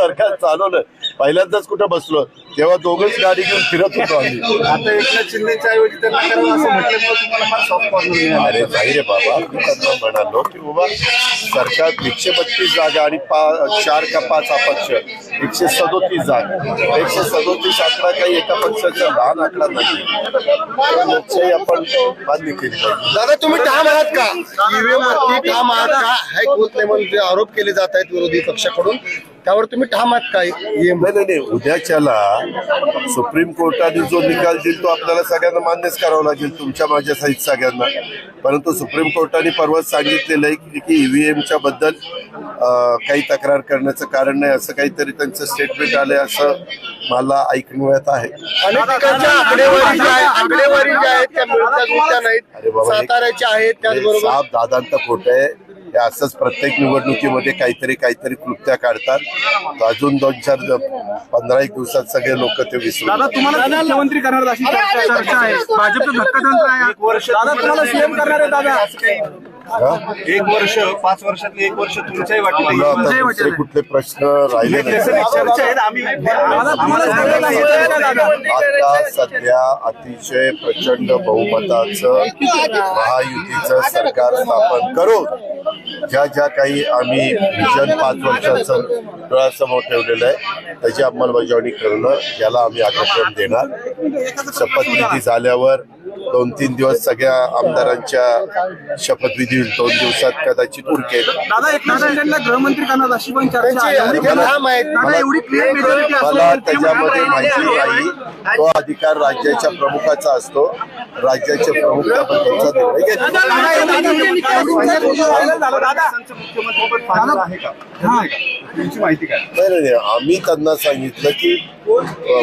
सरकार चालवलं. पहिल्यांदाच कुठं बसलो तेव्हा दोघंच गाडी घेऊन फिरत होतो आम्ही. आता एकनाथ शिंदेच्या ऐवजी त्यांना करावं असं म्हटल्यामुळे तुम्हाला फार सॉफ्ट कॉर्नर मिळाला. अरे नाही रे बाबा मी त्यांना म्हणालो की बाबा सरकार एकशे बत्तीस जागा आणि पा चार का पाच अपक्ष एकशे सदोतीस जागा. एकशे सदोतीस आकडा काही एका पक्षाचा लहान आकडा नाही. तर लोकशाही आपण मान्य केली पाहिजे. दादा तुम्ही ठाम आहात का? ईव्हीएम वरती ठाम आहात का? हॅक होत नाही म्हणून जे आरोप केले जात आहेत विरोधी पक्षाकडून त्यावर तुम्ही ठाम आहात का ईव्हीएम नाही उद्याच्याला सुप्रीम कोर्टाने जो निकाल देईल तो आपल्याला सगळ्यांना मान्यच करावा लागेल तुमच्या माझ्या सहित सगळ्यांना. परंतु सुप्रीम कोर्टाने परवाच सांगितलेलं आहे की- की ईव्हीएमच्या बद्दल अं, काही तक्रार करण्याचं कारण नाही असं काहीतरी त्यांचं स्टेटमेंट आलंय असं मला ऐकण्यात आहे. आकडेवारी ज्या आहेत त्या नाहीत साताऱ्याच्या आहेत त्याचबरोबर दादांत खोट आहे. असंच प्रत्येक निवडणुकीमध्ये काहीतरी काहीतरी कृत्या काढतात. तर अजून दोन चार पंधरा एक दिवसात सगळे लोक ते तुम्हाला मुख्यमंत्री करणार अशी चर्चा चर्चा आहे. भाजपचं धक्कातंत्र आहे. एक वर्ष दादा तुम्हाला सीएम करणार आहे दादा. हा? एक वर्ष पाच वर्षातले एक वर्ष तुमच्याही वाटेल. कुठले प्रश्न राहिले आता सध्या अतिशय प्रचंड बहुमताचं महायुतीचं सरकार स्थापन करून ज्या ज्या काही आम्ही विजन पाच वर्षाचं डोळ्यासमोर ठेवलेलं आहे त्याची अंमलबजावणी करणं याला आम्ही आकर्षण देणार. शपथविधी झाल्यावर दोन तीन दिवस सगळ्या आमदारांच्या शपथविधी दोन दिवसात कदाचित उरकेल दादा एकनाथ शिंदेला गृहमंत्री करणार अशी पण चर्चा आहे त्यांचे एवढी अधिकार ठाम आहेत दादा एवढी क्लिअर मेजॉरिटी मला त्याच्यामध्ये माहिती नाही तो अधिकार राज्याच्या प्रमुखाचा असतो राज्याच्या प्रमुख त्याबद्दलचा निर्णय घेतो मुख्यमंत्री फायनल आहे का माहिती काय नाही नाही नाही. आम्ही त्यांना सांगितलं की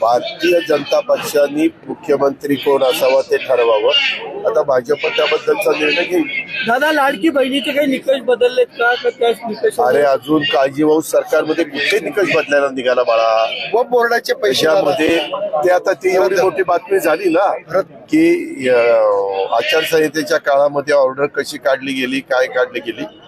भारतीय जनता पक्षाने मुख्यमंत्री कोण असावा ते ठरवावं. आता भाजप त्याबद्दलचा निर्णय घेईल. दादा लाडकी बहिणीचे काही निकष बदललेत का? का त्याच निकष अरे अजून काळजी भाऊ सरकारमध्ये कुठे निकष बदलायला निघाला बाळा? व बोर्डाचे पैसे देशामध्ये ते आता ती एवढी मोठी बातमी झाली ना की अं, आचारसंहितेच्या काळामध्ये ऑर्डर कशी काढली गेली काय काढली गेली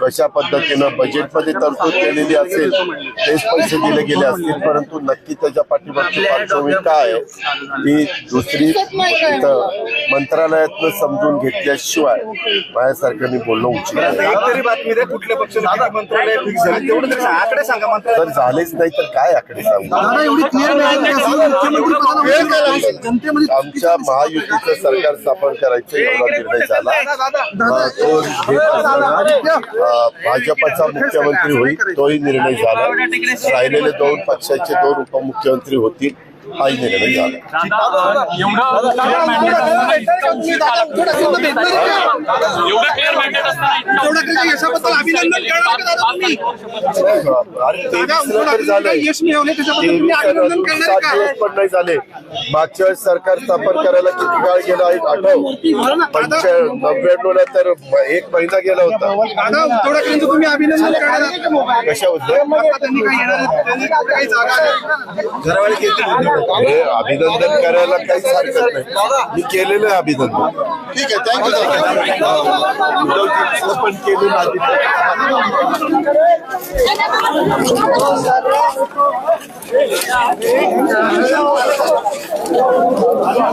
कशा पद्धतीनं बजेटमध्ये तरतूद केलेली असेल तेच पैसे दिले गेले असतील परंतु नक्की त्याच्या पाठीमागची पार्श्वभूमी काय आहे ती दुसरी मंत्रालयातनं समजून घेतल्याशिवाय माझ्यासारखं मी बोलणं उचित तरी बातमी द्या कुठल्या पक्षाला किती मंत्रालय फिक्स झाले तेवढं तरी सांगा. आकडे सांगा जर मंत्रालय झालेच नाही तर काय आकडे सांगू? आमच्या महायुतीचं सरकार स्थापन करायचं एवढा निर्णय झाला. तो घेत असताना भाजपचा मुख्यमंत्री होईल तोही निर्णय झाला. राहिलेले दोन पक्षाचे दोन उपमुख्यमंत्री होतील. निर्णय झाला. मागच्या वेळेस सरकार स्थापन करायला किती काळ गेला आठव. नव्याण्णव ला तर म- एक महिना गेला होता. तुम्ही अभिनंदन? कशाबद्दल हे अभिनंदन करायला काहीच हरकत नाही. मी केलेलं आहे अभिनंदन. ठीक आहे थँक्यू पण केलं नाही